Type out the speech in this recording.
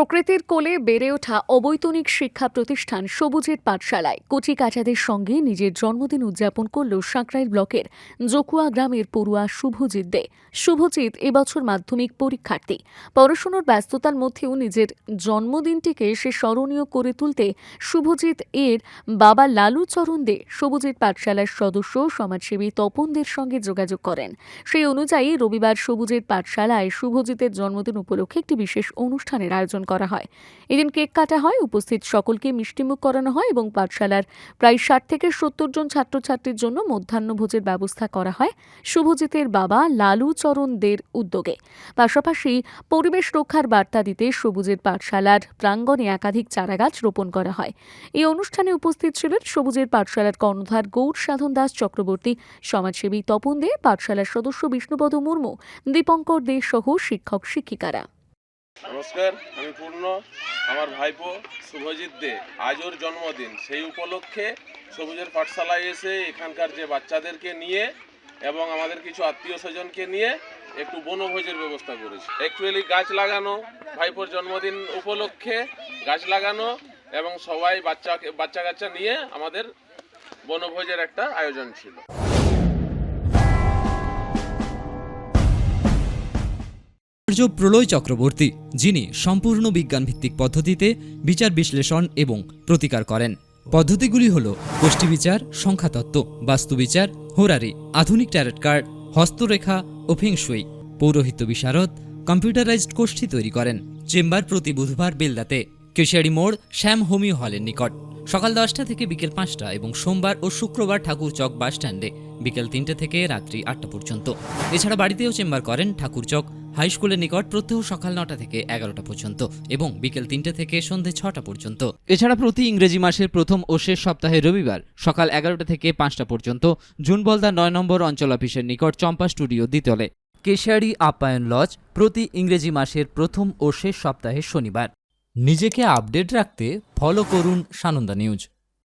প্রকৃতির কোলে বেড়ে ওঠা অবৈতনিক শিক্ষা প্রতিষ্ঠান সবুজের পাঠশালায় কচি কাচাদের সঙ্গে নিজের জন্মদিন উদযাপন করল সাঁকরাইল ব্লকের জকুয়া গ্রামের পড়ুয়া শুভজিৎ দে। শুভজিৎ এবছর মাধ্যমিক পরীক্ষার্থী। পড়াশুনোর ব্যস্ততার মধ্যেও নিজের জন্মদিনটিকে সে স্মরণীয় করে তুলতে শুভজিৎ এর বাবা লালু চরণ দে সবুজের পাঠশালার সদস্য, সমাজসেবী তপনদের সঙ্গে যোগাযোগ করেন। সেই অনুযায়ী রবিবার সবুজের পাঠশালায় শুভজিতের জন্মদিন উপলক্ষে একটি বিশেষ অনুষ্ঠানের আয়োজন করা হয়। এদিন কেক কাটা হয়, উপস্থিত সকলকে মিষ্টিমুখ করানো হয় এবং পাঠশালার প্রায় ষাট থেকে সত্তর জন ছাত্রছাত্রীর জন্য মধ্যাহ্নভোজের ব্যবস্থা করা হয় শুভজিতের বাবা লালু চরণ দের উদ্যোগে। পাশাপাশি পরিবেশ রক্ষার বার্তা দিতে সবুজের পাঠশালার প্রাঙ্গণে একাধিক চারাগাছ রোপণ করা হয়। এই অনুষ্ঠানে উপস্থিত ছিলেন সবুজের পাঠশালার কর্ণধার গৌর সাধন দাস চক্রবর্তী, সমাজসেবী তপন দে, পাঠশালার সদস্য বিষ্ণুপদ মুর্মু, দীপঙ্কর দে সহ শিক্ষক শিক্ষিকারা নমস্কার, আমি পূর্ণ। আমার ভাইপো শুভজিৎ দে, আজ ওর জন্মদিন। সেই উপলক্ষে সবুজের পাঠশালায় এসে এখানকার যে বাচ্চাদেরকে নিয়ে এবং আমাদের কিছু আত্মীয় স্বজনকে নিয়ে একটু বনভোজের ব্যবস্থা করেছি। অ্যাকচুয়ালি গাছ লাগানো, ভাইপোর জন্মদিন উপলক্ষে গাছ লাগানো এবং সবাই বাচ্চাকে বাচ্চা কাচ্চা নিয়ে আমাদের বনভোজের একটা আয়োজন ছিল। আচার্য প্রলয় চক্রবর্তী, যিনি সম্পূর্ণ বিজ্ঞানভিত্তিক পদ্ধতিতে বিচার বিশ্লেষণ এবং প্রতিকার করেন। পদ্ধতিগুলি হল গোষ্ঠী বিচার, সংখ্যাতত্ত্ব বাস্তুবিচার হোরারি, আধুনিক ট্যারেট কার্ড, হস্তরেখা ও ফেংশুই পৌরোহিত্য বিশারদ কম্পিউটারাইজড গোষ্ঠী তৈরি করেন। চেম্বার প্রতি বুধবার বেলদাতে। কেশিয়ারি মোড় শ্যাম হোমিও হলের নিকট। সকাল দশটা থেকে বিকেল পাঁচটা এবং সোমবার ও শুক্রবার ঠাকুর চক বাস স্ট্যান্ডে বিকেল তিনটে থেকে রাত্রি আটটা পর্যন্ত। এছাড়া বাড়িতেও চেম্বার করেন ঠাকুর চক হাই স্কুলের নিকট প্রত্যহ সকাল নটা থেকে এগারোটা পর্যন্ত এবং বিকেল তিনটে থেকে সন্ধে ছটা পর্যন্ত। এছাড়া প্রতি ইংরেজি মাসের প্রথম ও শেষ সপ্তাহে রবিবার সকাল এগারোটা থেকে পাঁচটা পর্যন্ত জুন বলদা নয় নম্বর অঞ্চল অফিসের নিকট চম্পা স্টুডিও দ্বিতলে। কেশারি আপ্যায়ন লজ প্রতি ইংরেজি মাসের প্রথম ও শেষ সপ্তাহে শনিবার। নিজেকে আপডেট রাখতে ফলো করুন সানন্দা নিউজ।